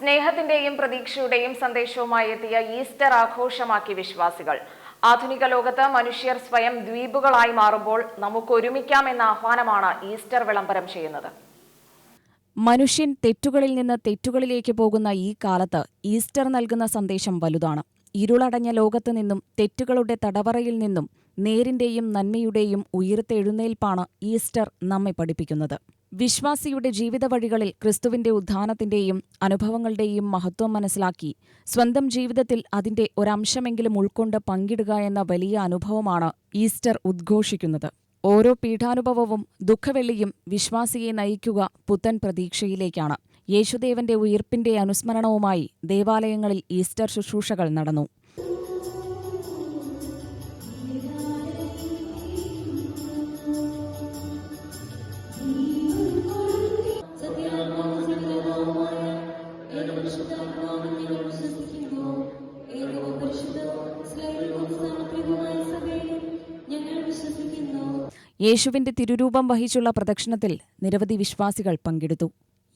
സ്നേഹത്തിന്റെയും പ്രതീക്ഷയുടെയും സന്ദേശവുമായി എത്തിയ ഈസ്റ്റർ ആഘോഷമാക്കി വിശ്വാസികൾ. ആധുനിക ലോകത്ത് മനുഷ്യർ സ്വയം ദ്വീപുകളായി മാറുമ്പോൾ നമുക്ക് ഒരുമിക്കാം എന്ന ആഹ്വാനമാണ് ഈസ്റ്റർ വിളംബരം ചെയ്യുന്നത്. മനുഷ്യൻ തെറ്റുകളിൽ നിന്ന് തെറ്റുകളിലേക്ക് പോകുന്ന ഈ കാലത്ത് ഈസ്റ്റർ നൽകുന്ന സന്ദേശം വലുതാണ്. ഇരുളടഞ്ഞ ലോകത്തു നിന്നും തെറ്റുകളുടെ തടവറയിൽ നിന്നും നേരിന്റെയും നന്മയുടെയും ഉയർത്തെഴുന്നേൽപ്പാണ് ഈസ്റ്റർ നമ്മെ പഠിപ്പിക്കുന്നത്. വിശ്വാസിയുടെ ജീവിത വഴികളിൽ ക്രിസ്തുവിന്റെ ഉത്ഥാനത്തിന്റെയും അനുഭവങ്ങളുടെയും മഹത്വം മനസ്സിലാക്കി സ്വന്തം ജീവിതത്തിൽ അതിന്റെ ഒരംശമെങ്കിലും ഉൾക്കൊണ്ട് പങ്കിടുക എന്ന വലിയ അനുഭവമാണ് ഈസ്റ്റർ ഉദ്ഘോഷിക്കുന്നത്. ഓരോ പീഠാനുഭവവും ദുഃഖവെള്ളിയും വിശ്വാസിയെ നയിക്കുക പുത്തൻ പ്രതീക്ഷയിലേക്കാണ്. യേശുദേവന്റെ ഉയർപ്പിന്റെ അനുസ്മരണവുമായി ദേവാലയങ്ങളിൽ ഈസ്റ്റർ ശുശ്രൂഷകൾ നടന്നു. യേശുവിന്റെ തിരുരൂപം വഹിച്ചുള്ള പ്രദക്ഷിണത്തിൽ നിരവധി വിശ്വാസികൾ പങ്കെടുത്തു.